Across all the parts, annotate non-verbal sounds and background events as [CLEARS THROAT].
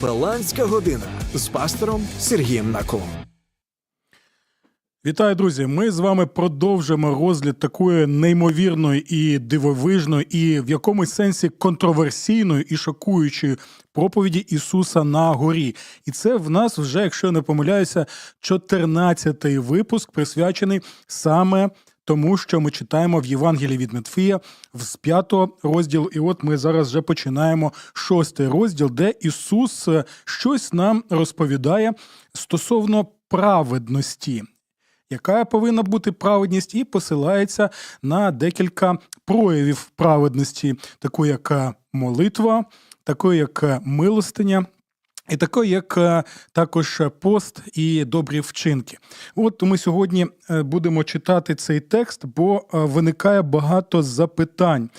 Капеланська година з пастором Сергієм Наколом. Вітаю, друзі! Ми з вами продовжимо розгляд такої неймовірної і дивовижної, і в якомусь сенсі контроверсійної і шокуючої проповіді Ісуса на горі. І це в нас вже, якщо я не помиляюся, 14-й випуск, присвячений саме тому, що ми читаємо в Євангелії від Матфія з 5 розділу. І от ми зараз вже починаємо шостий розділ, де Ісус е, щось нам розповідає стосовно праведності яка повинна бути праведність, і посилається на декілька проявів праведності, таку як молитва, такої як милостиня. І такої, як е, також пост і добрі вчинки. От ми сьогодні е, будемо читати цей текст, бо е, виникає багато запитань.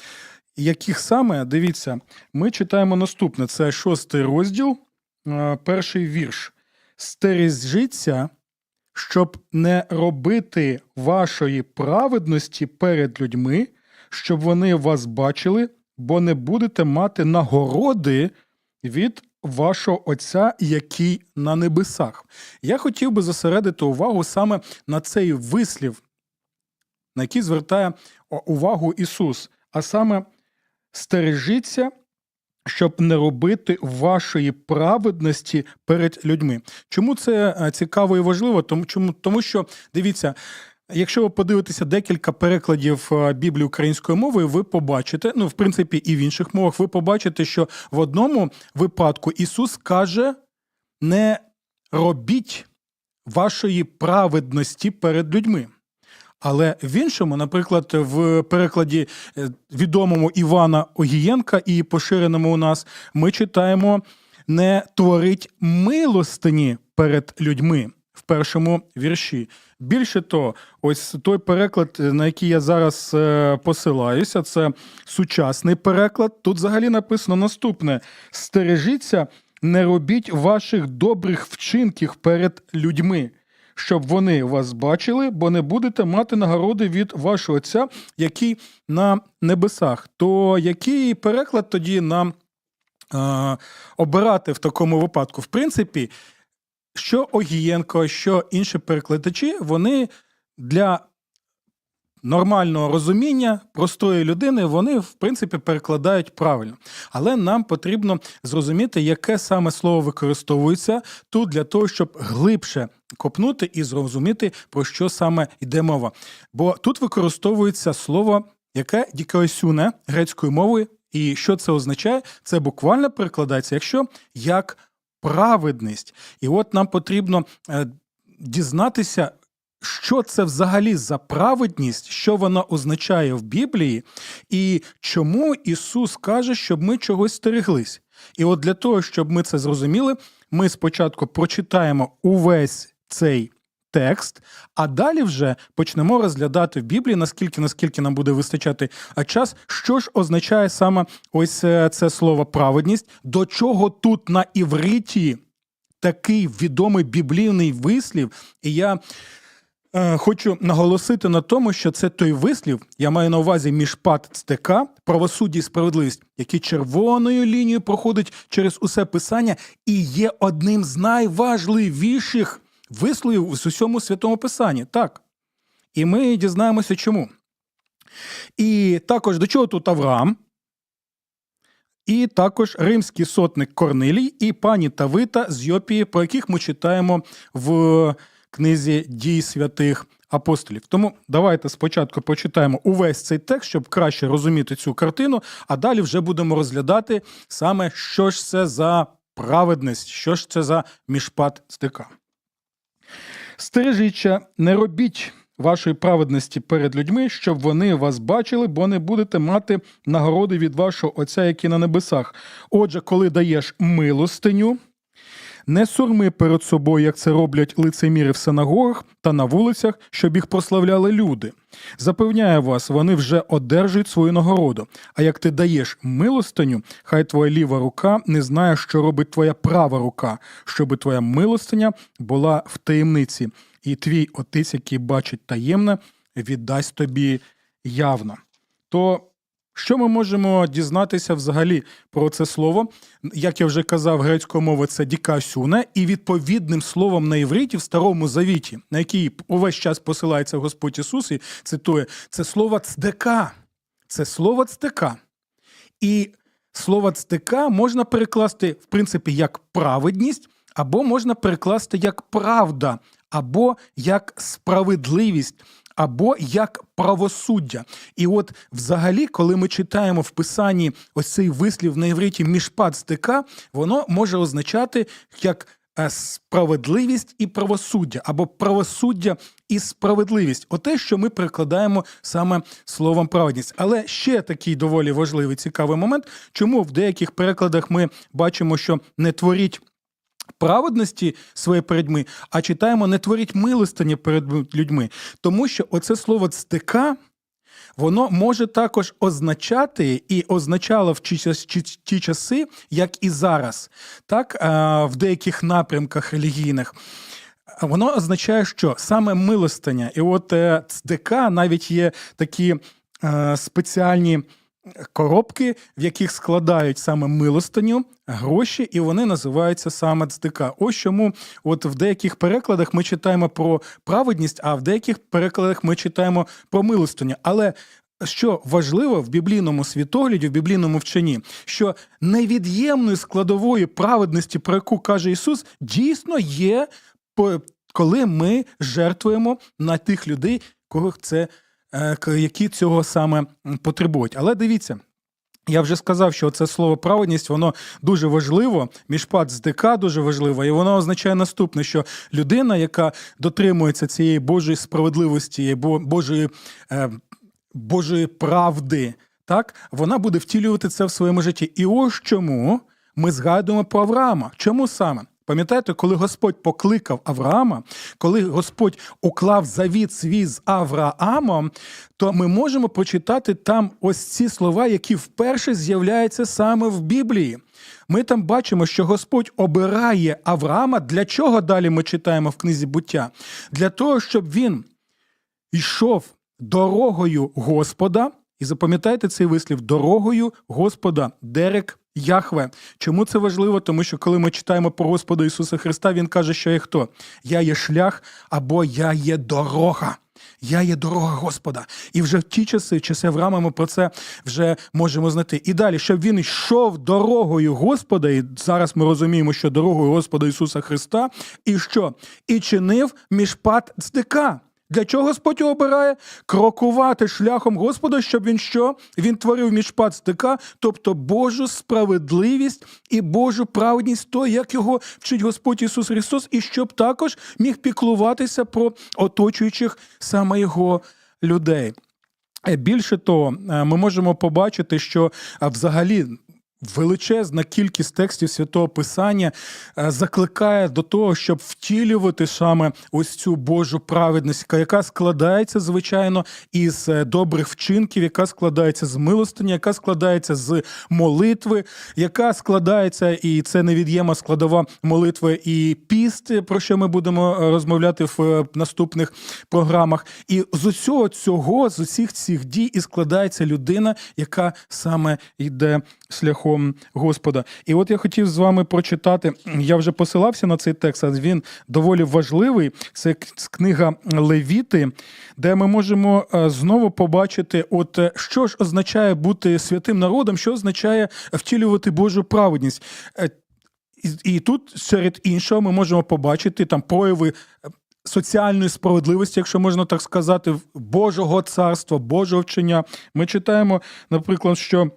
Яких саме дивіться, ми читаємо наступне: це шостий розділ, перший вірш. Стережіться, щоб не робити вашої праведності перед людьми, щоб вони вас бачили, бо не будете мати нагороди від вашого Отця, який на небесах. Я хотів би зосередити увагу саме на цей вислів, на який звертає увагу Ісус, а саме стережіться, щоб не робити вашої праведності перед людьми. Чому це е, цікаво і важливо? Тому, чому, тому що дивіться. Якщо ви подивитеся декілька перекладів е, Біблії українською мовою, ви побачите, ну в принципі, і в інших мовах, ви побачите, що в одному випадку Ісус каже: не робіть вашої праведності перед людьми. Але в іншому, наприклад, в перекладі е, відомому Івана Огієнка і поширеному у нас, ми читаємо не творить милостині перед людьми першому вірші. Більше того, ось той переклад, на який я зараз е, посилаюся, це сучасний переклад. Тут взагалі написано наступне: стережіться, не робіть ваших добрих вчинків перед людьми щоб вони вас бачили, бо не будете мати нагороди від вашого Отця, який на небесах. То який переклад тоді нам е, обирати в такому випадку? В принципі, що Огієнко, що інші перекладачі, вони для нормального розуміння простої людини вони в принципі перекладають правильно. Але нам потрібно зрозуміти, яке саме слово використовується тут для того, щоб глибше копнути і зрозуміти, про що саме йде мова. Бо тут використовується слово, яке дікоесюне грецькою мовою, і що це означає? Це буквально перекладається, якщо як праведність. І от нам потрібно е, дізнатися, що це взагалі за праведність, що вона означає в Біблії, і чому Ісус каже, щоб ми чогось стереглись. І от для того, щоб ми це зрозуміли, ми спочатку прочитаємо увесь цей текст, а далі вже почнемо розглядати в Біблії, наскільки наскільки нам буде вистачати а час, що ж означає саме ось е, це слово праведність, до чого тут на івриті такий відомий біблійний вислів. І я Е, Хочу наголосити на тому, що це той вислів, я маю на увазі міжпад цтека, правосуддя і справедливість, який червоною лінією проходить через усе писання і є одним з найважливіших висловів в усьому святому писанні. Так. І ми дізнаємося, чому. І також до чого тут Авраам, і також римський сотник Корнилій і пані Тавита з Йопії, про яких ми читаємо в книзі дій святих апостолів. Тому давайте спочатку почитаємо увесь цей текст, щоб краще розуміти цю картину, а далі вже будемо розглядати саме, що ж це за праведність, що ж це за міжпад стика. Стережіться, не робіть вашої праведності перед людьми, щоб вони вас бачили, бо не будете мати нагороди від вашого Отця, який на небесах. Отже, коли даєш милостиню, не сурми перед собою, як це роблять лицеміри в синагогах та на вулицях, щоб їх прославляли люди. Запевняю вас, вони вже одержують свою нагороду. А як ти даєш милостиню, хай твоя ліва рука не знає, що робить твоя права рука, щоби твоя милостиня була в таємниці, і твій отець, який бачить таємне, віддасть тобі явно. То Що ми можемо дізнатися взагалі про це слово? Як я вже казав, грецькою мовою це дікасюне, і відповідним словом на івриті в старому завіті, на який увесь час посилається Господь Ісус, і цитує, це слово цдека. Це слово цдека. І слово цдека можна перекласти, в принципі, як праведність, або можна перекласти як правда, або як справедливість, або як правосуддя. І от, взагалі, коли ми читаємо в писанні ось цей вислів на івриті мішпат стика, воно може означати як е, справедливість і правосуддя, або правосуддя і справедливість. Оте, що ми перекладаємо саме словом праведність. Але ще такий доволі важливий цікавий момент, чому в деяких перекладах ми бачимо, що не творіть. Праведності своє перед людьми, а читаємо не творіть милостині перед людьми. Тому що оце слово цтика, воно може також означати і означало в ті, часи, як і зараз, так, в деяких напрямках релігійних. Воно означає, що саме милостиня. І от е, цдика навіть є такі е, спеціальні коробки, в яких складають саме милостиню, гроші, і вони називаються саме цдика. Ось чому от в деяких перекладах ми читаємо про праведність, а в деяких перекладах ми читаємо про милостиню. Але що важливо в біблійному світогляді, в біблійному вченні, що невід'ємною складовою праведності, про яку каже Ісус, дійсно є, коли ми жертвуємо на тих людей, кого це, які цього саме потребують. Але дивіться. Я вже сказав, що це слово праведність, воно дуже важливо, мішпат з ДК дуже важливо, і воно означає наступне: що людина, яка дотримується цієї Божої справедливості, Божої, е, Божої правди, так, вона буде втілювати це в своєму житті. І ось чому ми згадуємо про Авраама. Чому саме? Пам'ятаєте, коли Господь покликав Авраама, коли Господь уклав завіт свій з Авраамом, то ми можемо почитати там ось ці слова, які вперше з'являються саме в Біблії. Ми там бачимо, що Господь обирає Авраама. Для чого далі ми читаємо в книзі буття? Для того, щоб він йшов дорогою Господа, і запам'ятайте цей вислів дорогою Господа, Дерек Яхве. Чому це важливо? Тому що коли ми читаємо про Господа Ісуса Христа, Він каже, що я хто? Я є шлях або я є дорога. Я є дорога Господа. І вже в ті часи, часи Авраама, ми про це вже можемо знати. І далі, щоб він йшов дорогою Господа, і зараз ми розуміємо, що дорогою Господа Ісуса Христа, і що? І чинив мішпат цдика. Для чого Господь обирає? Крокувати шляхом Господа, щоб він що? Він творив міжпад стика, тобто Божу справедливість і Божу праведність, то, як його вчить Господь Ісус Христос, і щоб також міг піклуватися про оточуючих саме його людей. Е, Більше того, е, ми можемо побачити, що е, взагалі. Величезна кількість текстів святого Писання е, закликає до того, щоб втілювати саме ось цю Божу праведність, яка- складається, звичайно, із е, добрих вчинків, яка складається з милостині, яка складається з молитви, яка складається, і це невід'ємна складова молитви і піст, про що ми будемо е, розмовляти в наступних програмах. І з усього цього, з усіх цих дій, і складається людина, яка саме йде шляхом Господа. І от я хотів з вами прочитати. Я вже посилався на цей текст, а він доволі важливий. Це книга Левіти, де ми можемо е, знову побачити, от е, що ж означає бути святим народом, що означає втілювати Божу праведність. Е, І, тут, серед іншого, ми можемо побачити там прояви. Соціальної справедливості, якщо можна так сказати, Божого царства, Божого вчення. Ми читаємо, наприклад, що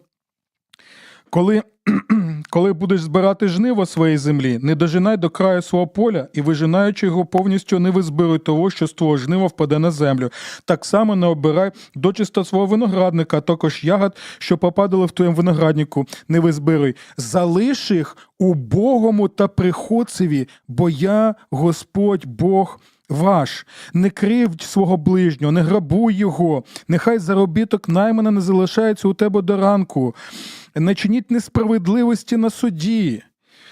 коли, [CLEARS THROAT] коли будеш збирати жниво своєї землі, не дожинай до краю свого поля і вижинаючи його повністю не визбируй того, що з твого жнива впаде на землю. Так само не обирай дочисто свого виноградника, також ягод, що попадали в твоєму винограднику, не визбируй. Залиш їх убогому та приходцеві, бо я Господь Бог. Ваш, не кривдь свого ближнього, не грабуй його, нехай заробіток наймана не залишається у тебе до ранку, не чиніть несправедливості на суді.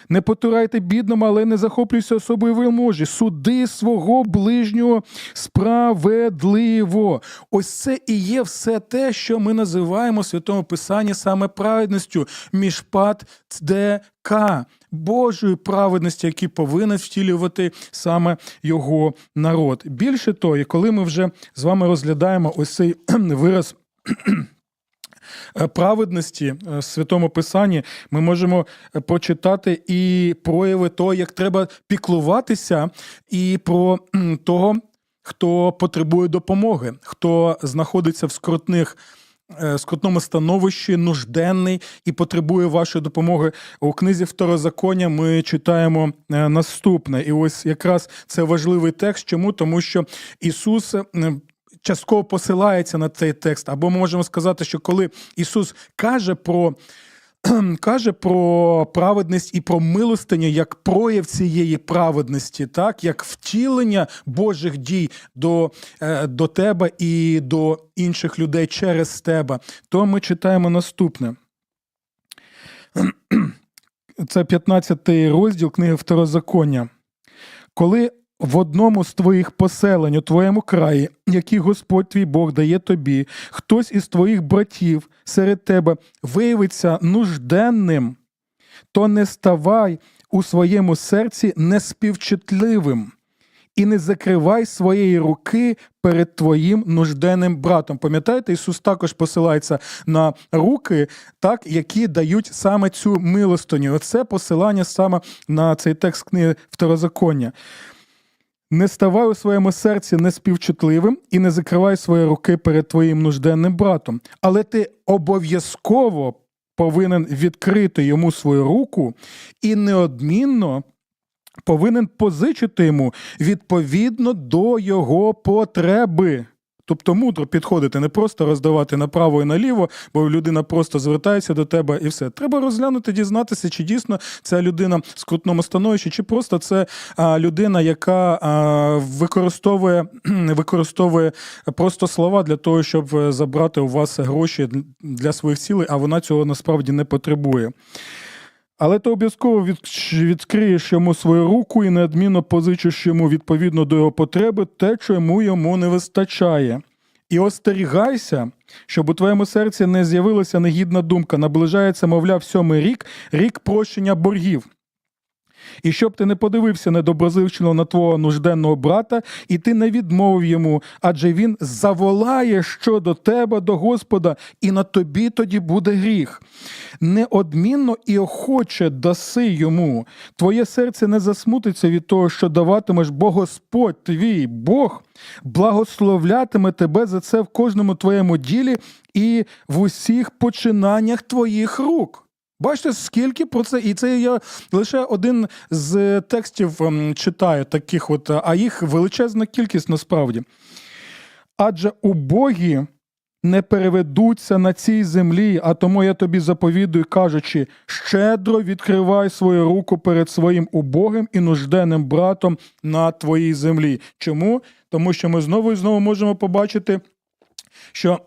Не потурайте бідному, але не захоплюйся особою вельможі. Суди свого ближнього справедливо. Ось це і є все те, що ми називаємо в Святому Писанні саме праведністю. Мішпат цдека. Божої праведності, які повинен втілювати саме його народ. Більше того, і коли ми вже з вами розглядаємо ось цей [CLEARS THROAT] вираз праведності е, в Святому Писанні, ми можемо е, прочитати і прояви того, як треба піклуватися, і про того, хто потребує допомоги, хто знаходиться в скрутних. е, Скрутному становищі, нужденний і потребує вашої допомоги. У книзі Второзаконня ми читаємо е, наступне. І ось якраз це важливий текст. Чому? Тому що Ісус е, частково посилається на цей текст. Або ми можемо сказати, що коли Ісус каже про. Каже про праведність і про милостиню як прояв цієї праведності, так як втілення Божих дій до, е, до тебе і до інших людей через тебе, то ми читаємо наступне. Це 15 розділ книги Второзаконня. Коли в одному з твоїх поселень у твоєму краї, який Господь твій Бог дає тобі, хтось із твоїх братів серед тебе виявиться нужденним, то не ставай у своєму серці неспівчутливим і не закривай своєї руки перед твоїм нужденним братом. Пам'ятаєте, Ісус також посилається на руки, так, які дають саме цю милостиню. Оце посилання саме на цей текст книги Второзаконня. Не ставай у своєму серці неспівчутливим і не закривай свої руки перед твоїм нужденним братом, але ти обов'язково повинен відкрити йому свою руку і неодмінно повинен позичити йому відповідно до його потреби. Тобто мудро підходити, не просто роздавати направо і наліво, бо людина просто звертається до тебе і все. Треба розглянути, дізнатися, чи дійсно ця людина в скрутному становищі, чи просто це а, людина, яка а, використовує, [CLEARS THROAT] використовує просто слова для того, щоб е, забрати у вас гроші для своїх цілей, а вона цього насправді не потребує. Але ти обов'язково відкриєш йому свою руку і неодмінно позичиш йому відповідно до його потреби те, чому йому не вистачає. І остерігайся, щоб у твоєму серці не з'явилася негідна думка. Наближається, мовляв, сьомий рік, рік прощення боргів. І щоб ти не подивився недоброзичливо на твого нужденного брата, і ти не відмовив йому, адже він заволає щодо тебе до Господа, і на тобі тоді буде гріх. Неодмінно і охоче даси йому. Твоє серце не засмутиться від того, що даватимеш, бо Господь твій Бог благословлятиме тебе за це в кожному твоєму ділі і в усіх починаннях твоїх рук. Бачите, скільки про це, і це я лише один з текстів ем, читаю таких, от, а їх величезна кількість насправді. Адже убогі не переведуться на цій землі, а тому я тобі заповідую, кажучи, щедро відкривай свою руку перед своїм убогим і нужденним братом на твоїй землі. Чому? Тому що ми знову і знову можемо побачити, що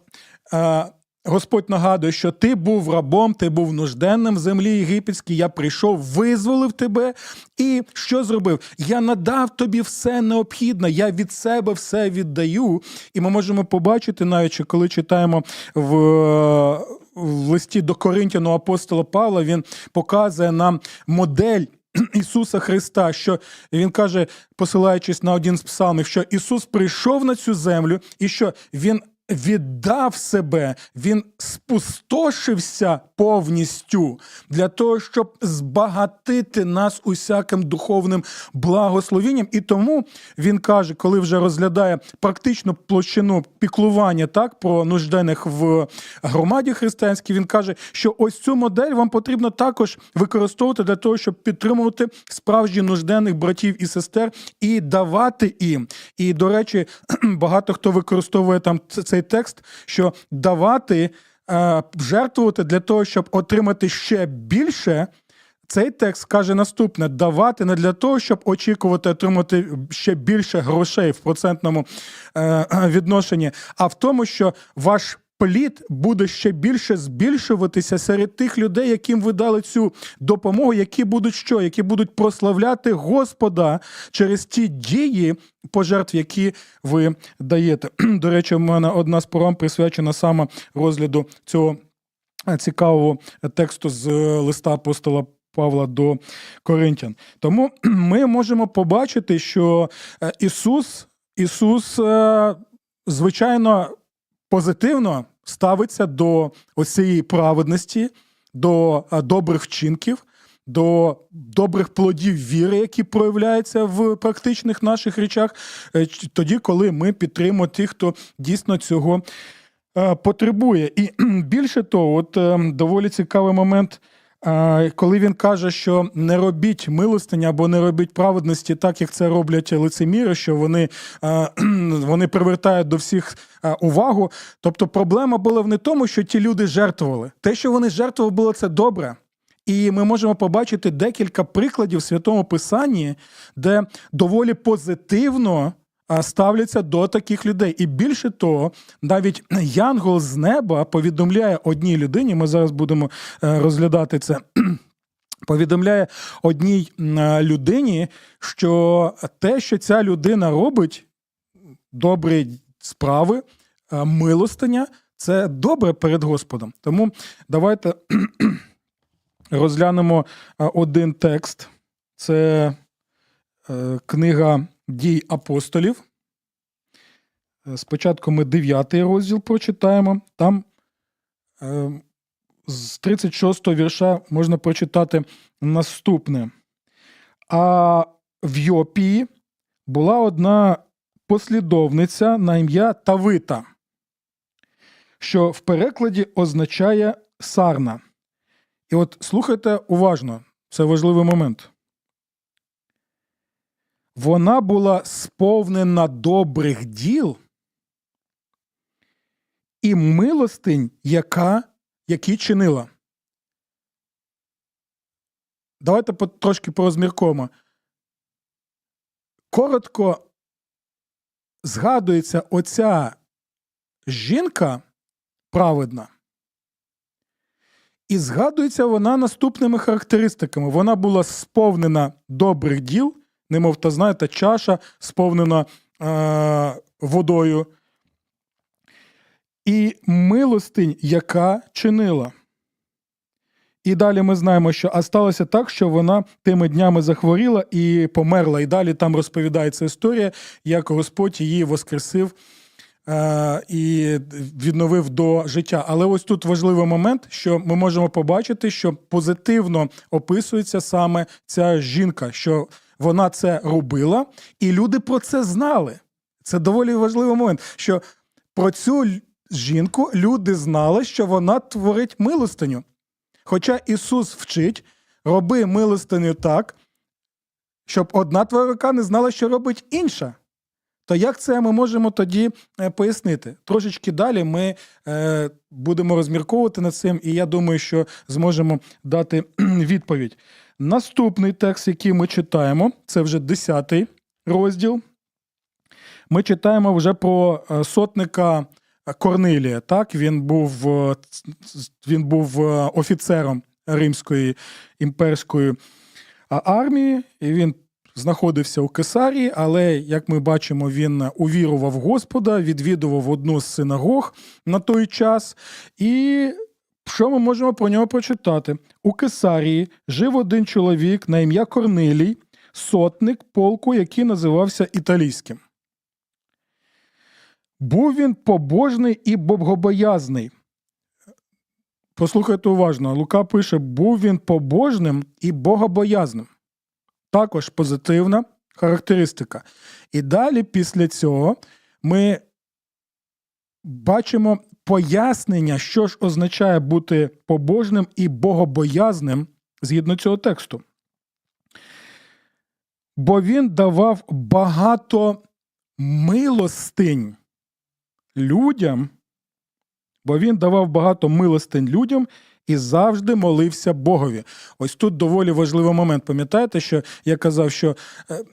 е, Господь нагадує, що ти був рабом, ти був нужденним в землі єгипетській, я прийшов, визволив тебе. І що зробив? Я надав тобі все необхідне, я від себе все віддаю. І ми можемо побачити, навіть коли читаємо в, в листі до Коринтяну апостола Павла, він показує нам модель. Ісуса Христа, що він каже, посилаючись на один з псалмів, що Ісус прийшов на цю землю і що Він віддав себе, він спустошився повністю для того, щоб збагатити нас усяким духовним благословенням. І тому він каже, коли вже розглядає практичну площину піклування так про нужденних в громаді християнській, він каже, що ось цю модель вам потрібно також використовувати для того, щоб підтримувати справжні нужденних братів і сестер і давати їм. І, до речі, [CLEARS THROAT] багато хто використовує там цей текст, що давати, е, жертвувати для того, щоб отримати ще більше. Цей текст каже наступне: давати не для того, щоб очікувати отримати ще більше грошей в процентному е, [CLEARS THROAT] відношенні, а в тому, що ваш плід буде ще більше збільшуватися серед тих людей, яким ви дали цю допомогу, які будуть що? Які будуть прославляти Господа через ті дії пожертв, які ви даєте. [CLEARS THROAT] До речі, у мене одна з програм присвячена саме розгляду цього е, цікавого тексту з е, листа апостола. Павла до Коринтян. Тому [CLEARS THROAT] ми можемо побачити, що е, Ісус, Ісус, е, звичайно, позитивно ставиться до оцієї праведності, до е, добрих вчинків, до добрих плодів віри, які проявляються в практичних наших речах, е, тоді, коли ми підтримуємо тих, хто дійсно цього е, потребує. І більше того, от е, доволі цікавий момент. Коли він каже, що не робіть милостиня або не робіть праведності, так як це роблять лицеміри, що вони, [CLEARS THROAT] вони привертають до всіх увагу. Тобто проблема була в не тому, що ті люди жертвували. Те, що вони жертвували, було це добре. І ми можемо побачити декілька прикладів в святому писанні, де доволі позитивно ставляться до таких людей. І більше того, навіть Янгол з неба повідомляє одній людині. Ми зараз будемо е, розглядати це. [CLEARS THROAT] Повідомляє одній е, людині, що те, що ця людина робить, добрі справи, е, милостиня, це добре перед Господом. Тому давайте [CLEARS THROAT] розглянемо е, один текст. Це е, книга дій апостолів. Е, Спочатку ми 9 розділ прочитаємо. Там е, з 36 вірша можна прочитати наступне. А в Йопії була одна послідовниця на ім'я Тавита, що в перекладі означає сарна. І от слухайте уважно, це важливий момент. Вона була сповнена добрих діл і милостинь, яка, які чинила. Давайте трошки порозміркуємо. Коротко згадується оця жінка праведна. І згадується вона наступними характеристиками. Вона була сповнена добрих діл, немов та знаєте, чаша сповнена е- водою. І милостинь, яка чинила. І далі ми знаємо, що а сталося так, що вона тими днями захворіла і померла. І далі там розповідається історія, як Господь її воскресив е- і відновив до життя. Але ось тут важливий момент, що ми можемо побачити, що позитивно описується саме ця жінка, що вона це робила, і люди про це знали. Це доволі важливий момент, що про цю жінку люди знали, що вона творить милостиню. Хоча Ісус вчить, роби милостиню так, щоб одна твоя рука не знала, що робить інша. То як це ми можемо тоді е, пояснити? Трошечки далі ми е, будемо розмірковувати над цим, і я думаю, що зможемо дати [CLEARS THROAT] відповідь. Наступний текст, який ми читаємо, це вже 10 розділ. Ми читаємо вже про е, сотника Корнилія. Так, він був, е, він був е, офіцером римської імперської армії, і він знаходився у Кесарії, але, як ми бачимо, він увірував Господа, відвідував одну з синагог на той час. І що ми можемо про нього прочитати? У Кесарії жив один чоловік на ім'я Корнилій, сотник полку, який називався Італійським. Був він побожний і богобоязний. Послухайте уважно, Лука пише: був він побожним і богобоязним. Також позитивна характеристика. І далі, після цього, ми бачимо пояснення, що ж означає бути побожним і богобоязним згідно цього тексту. Бо він давав багато милостинь людям, бо він давав багато милостинь людям і завжди молився Богові. Ось тут доволі важливий момент. Пам'ятаєте, що я казав, що е,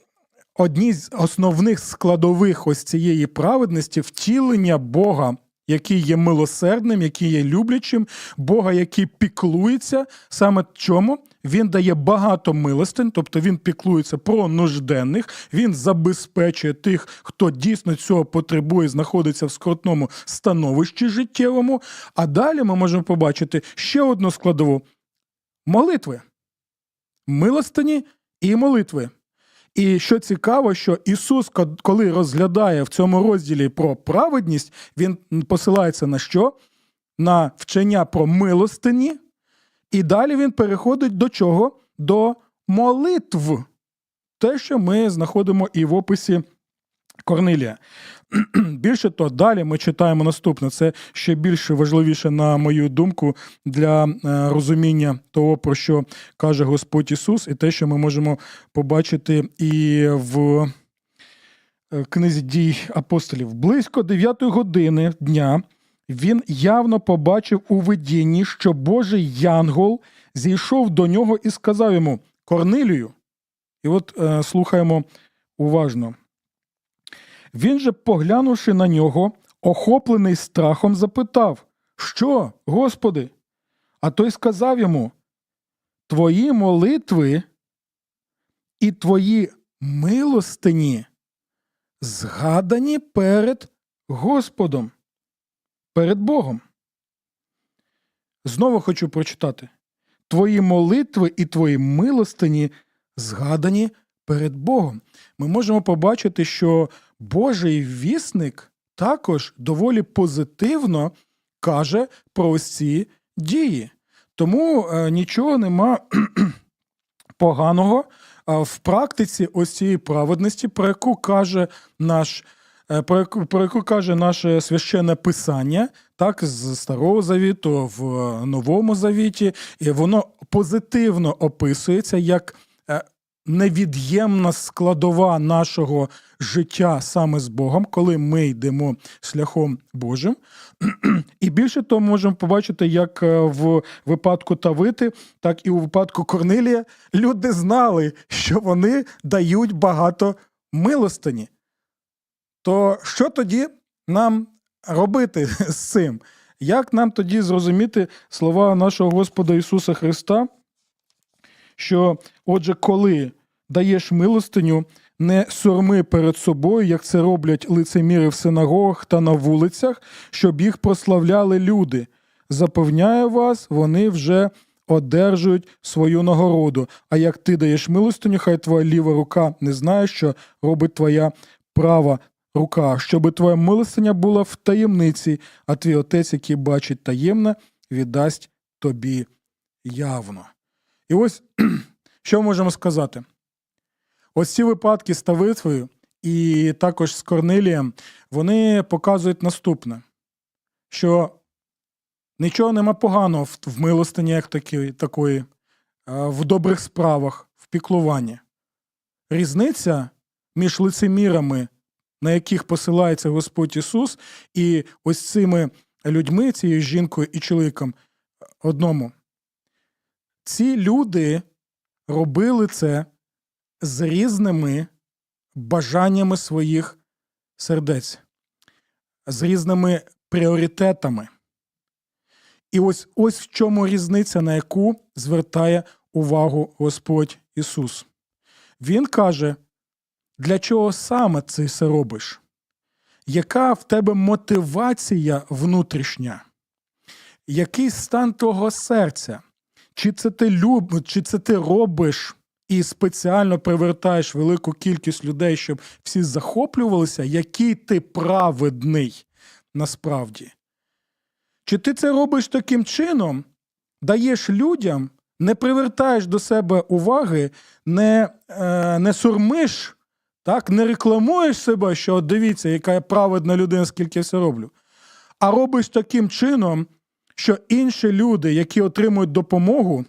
одні з основних складових ось цієї праведності втілення Бога який є милосердним, який є люблячим, Бога, який піклується. Саме чому він дає багато милостин, тобто він піклується про нужденних, він забезпечує тих, хто дійсно цього потребує, знаходиться в скрутному становищі життєвому. А далі ми можемо побачити ще одну складову молитви. Милостині і молитви. І що цікаво, що Ісус, коли розглядає в цьому розділі про праведність, він посилається на що? На вчення про милостині, і далі він переходить до чого? До молитв. Те, що ми знаходимо і в описі Корнилія. [CLEARS THROAT] Більше того, далі ми читаємо наступне. Це ще більше важливіше, на мою думку, для е, розуміння того, про що каже Господь Ісус, і те, що ми можемо побачити і в е, книзі дій апостолів. Близько 9 години дня він явно побачив у видінні, що Божий Янгол зійшов до нього і сказав йому: Корнилію. І от е, слухаємо уважно. Він же, поглянувши на нього, охоплений страхом, запитав: Що, Господи? А той сказав йому: Твої молитви і твої милостині згадані перед Господом, перед Богом. Знову хочу прочитати: Твої молитви і твої милостині згадані перед Богом. Ми можемо побачити, що Божий вісник також доволі позитивно каже про ось ці дії. Тому е, нічого нема [CLEARS THROAT] поганого в практиці ось цієї праведності, про яку каже наш. е, Про яку, про яку каже наше священне писання, так, з Старого Завіту в е, Новому Завіті, і воно позитивно описується як е, невід'ємна складова нашого життя саме з Богом, коли ми йдемо шляхом Божим. І більше того, можемо побачити, як е, в випадку Тавити, так і у випадку Корнилія люди знали, що вони дають багато милостині. То що тоді нам робити з цим? Як нам тоді зрозуміти слова нашого Господа Ісуса Христа? Що, отже, коли даєш милостиню, не сурми перед собою, як це роблять лицеміри в синагогах та на вулицях, щоб їх прославляли люди. Запевняю вас, вони вже одержують свою нагороду. А як ти даєш милостиню, хай твоя ліва рука не знає, що робить твоя права рука, щоби твоя милостиня була в таємниці, а твій отець, який бачить таємне, віддасть тобі явно. І ось [CLEARS THROAT] що можемо сказати? Ось ці випадки з Тавитвою і також з Корнилієм, вони показують наступне: що нічого нема поганого в, милостині, як такі, такої, в добрих справах, в піклуванні. Різниця між лицемірами, на яких посилається Господь Ісус, і ось цими людьми, цією жінкою і чоловіком, одному. Ці люди робили це з різними бажаннями своїх сердець, з різними пріоритетами. І ось ось в чому різниця, на яку звертає увагу Господь Ісус. Він каже, для чого саме це робиш? Яка в тебе мотивація внутрішня? Який стан твого серця? Чи це ти люб... чи це ти робиш і спеціально привертаєш велику кількість людей, щоб всі захоплювалися, який ти праведний насправді? Чи ти це робиш таким чином, даєш людям, не привертаєш до себе уваги, не, е, не сурмиш, так, не рекламуєш себе, що от дивіться, яка я праведна людина, скільки я все роблю, а робиш таким чином, що інші люди, які отримують допомогу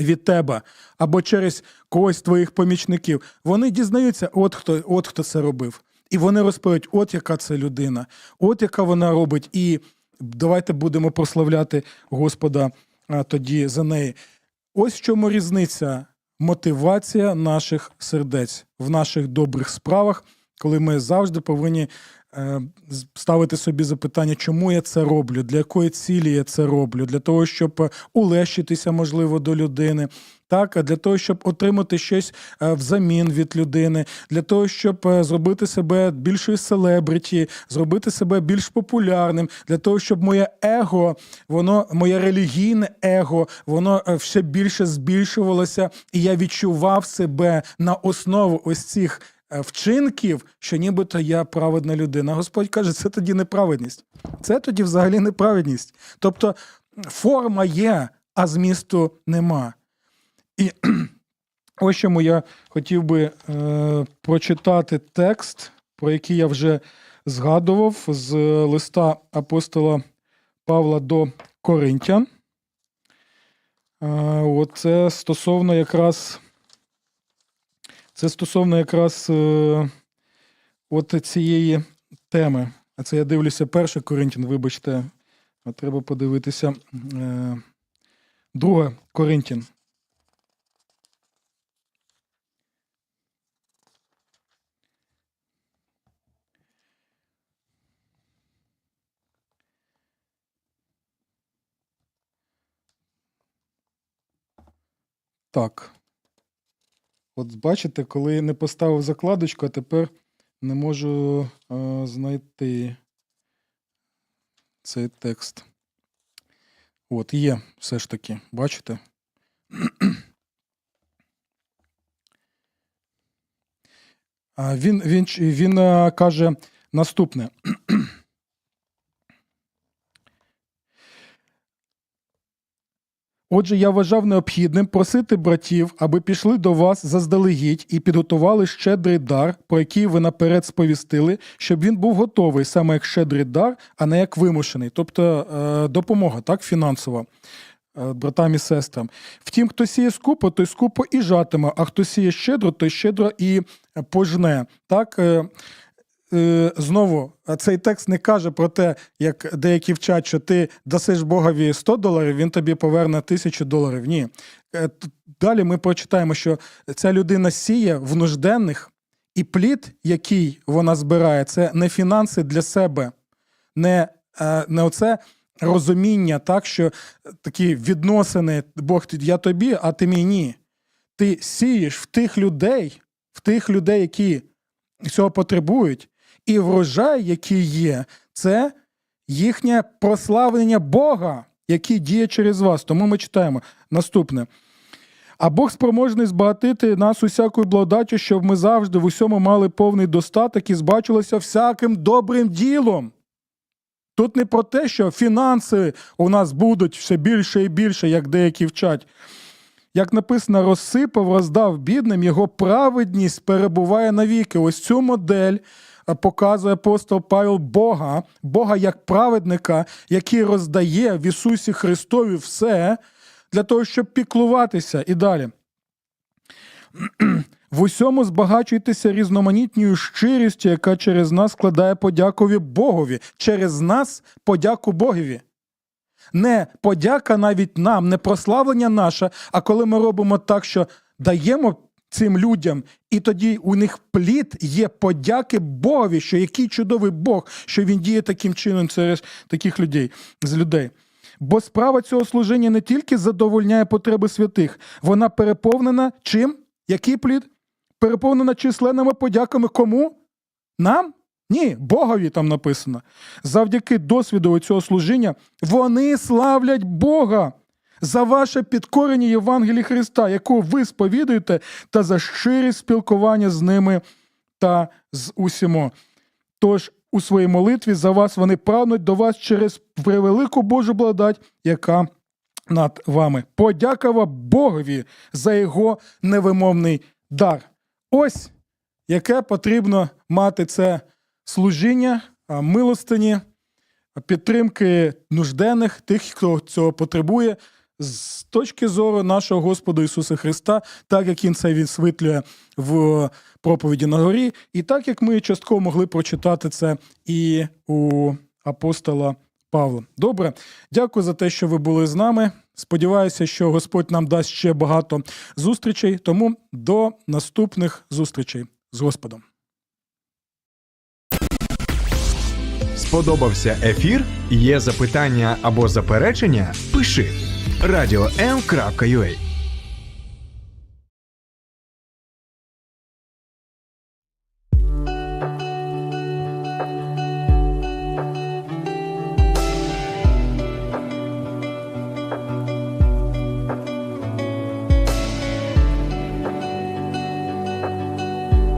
від тебе або через когось з твоїх помічників, вони дізнаються, от хто, от хто це робив. І вони розповідають, от яка це людина, от яка вона робить, і давайте будемо прославляти Господа а, тоді за неї. Ось в чому різниця мотивація наших сердець в наших добрих справах коли ми завжди повинні е, ставити собі запитання, чому я це роблю, для якої цілі я це роблю, для того, щоб е, улещитися, можливо, до людини. Так, а для того, щоб отримати щось е, взамін від людини, для того, щоб зробити себе більшою селебриті, зробити себе більш популярним, для того, щоб моє его, воно, моє релігійне его, воно все більше збільшувалося, і я відчував себе на основу ось цих вчинків, що нібито я праведна людина. Господь каже, це тоді неправедність. Це тоді взагалі неправедність. Тобто форма є, а змісту нема. І [CLEARS THROAT] ось чому я хотів би е, прочитати текст, про який я вже згадував з листа апостола Павла до Коринтян. Е, от це стосовно якраз. Це стосовно якраз е, от цієї теми. А це я дивлюся перший Коринтян, вибачте, а треба подивитися. Е, друге Коринтян. Так. От бачите, коли не поставив закладочку, а тепер не можу е, знайти цей текст. От, є все ж таки, бачите? [CLEARS THROAT] А він, він, він е, каже наступне. [CLEARS THROAT] Отже, я вважав необхідним просити братів, аби пішли до вас заздалегідь і підготували щедрий дар, про який ви наперед сповістили, щоб він був готовий саме як щедрий дар, а не як вимушений, тобто е, допомога, так, фінансова. е, Братам і сестрам. Втім, хто сіє скупо, той скупо і жатиме, а хто сіє щедро, той щедро і пожне. Так, е, знову цей текст не каже про те, як деякі вчать, що ти дасиш Богові 100 доларів, він тобі поверне 1000 доларів. Ні. Е, Далі ми прочитаємо, що ця людина сіє в нужденних, і плід, який вона збирає, це не фінанси для себе, не, е, не оце розуміння, так, що такі відносини, Бог, я тобі, а ти мені. Ти сієш в тих людей, в тих людей, які цього потребують, і врожай, який є, це їхнє прославлення Бога, який діє через вас. Тому ми читаємо наступне. А Бог спроможний збагатити нас усякою благодаттю, щоб ми завжди в усьому мали повний достаток і збачилося всяким добрим ділом. Тут не про те, що фінанси у нас будуть все більше і більше, як деякі вчать. Як написано, розсипав, роздав бідним, його праведність перебуває навіки. Ось цю модель показує апостол Павел Бога, Бога як праведника, який роздає в Ісусі Христові все для того, щоб піклуватися. І далі. [CLEARS THROAT] В усьому збагачуйтеся різноманітною щирістю, яка через нас складає подякові Богові. Через нас подяку Богові. Не подяка навіть нам, не прославлення наше, а коли ми робимо так, що даємо цим людям, і тоді у них плід є подяки Богові, що який чудовий Бог, що він діє таким чином через таких людей з людей. Бо справа цього служіння не тільки задовольняє потреби святих, вона переповнена чим? Який плід? Переповнена численними подяками кому? Нам? Ні, Богові там написано. Завдяки досвіду цього служіння вони славлять Бога за ваше підкорення Євангелії Христа, яку ви сповідуєте, та за щирість спілкування з ними та з усімо. Тож у своїй молитві за вас вони прагнуть до вас через превелику Божу благодать, яка над вами. Подякова Богові за його невимовний дар. Ось яке потрібно мати це служіння, милостині, підтримки нужденних, тих, хто цього потребує, з точки зору нашого Господа Ісуса Христа, так як Він це відсвітлює в проповіді на горі, і так як ми частково могли прочитати це і у апостола Павла. Добре, дякую за те, що ви були з нами. Сподіваюся, що Господь нам дасть ще багато зустрічей. Тому до наступних зустрічей з Господом. Сподобався ефір? Є запитання або заперечення? Пиши радіом.ua